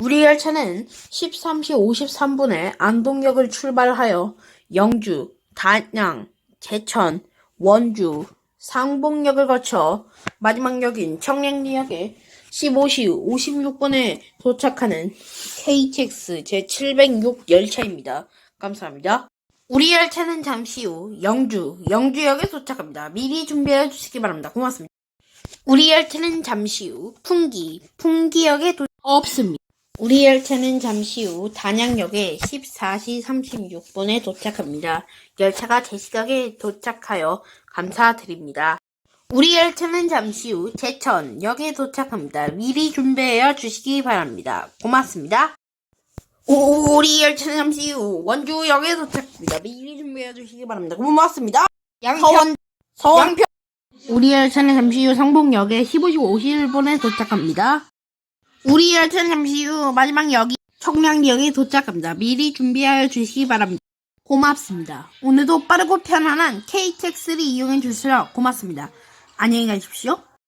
우리 열차는 13시 53분에 안동역을 출발하여 영주, 단양, 제천, 원주, 상봉역을 거쳐 마지막 역인 청량리역에 15시 56분에 도착하는 KTX 제706 열차입니다. 감사합니다. 우리 열차는 잠시 후 영주, 영주역에 도착합니다. 미리 준비해 주시기 바랍니다. 고맙습니다. 우리 열차는 잠시 후 풍기, 풍기역에 도... 없습니다. 우리 열차는 잠시 후 단양역에 14시 36분에 도착합니다. 열차가 제 시각에 도착하여 감사드립니다. 우리 열차는 잠시 후 제천역에 도착합니다. 미리 준비해 주시기 바랍니다. 고맙습니다. 우리 열차는 잠시 후 원주역에 도착합니다. 미리 준비해 주시기 바랍니다. 고맙습니다. 양평, 서원, 양평. 우리 열차는 잠시 후 상봉역에 15시 51분에 도착합니다. 우리 열차는 잠시 후 마지막 역이 청량역에 도착합니다. 미리 준비하여 주시기 바랍니다. 고맙습니다. 오늘도 빠르고 편안한 KTX를 이용해 주시라 고맙습니다. 안녕히 가십시오.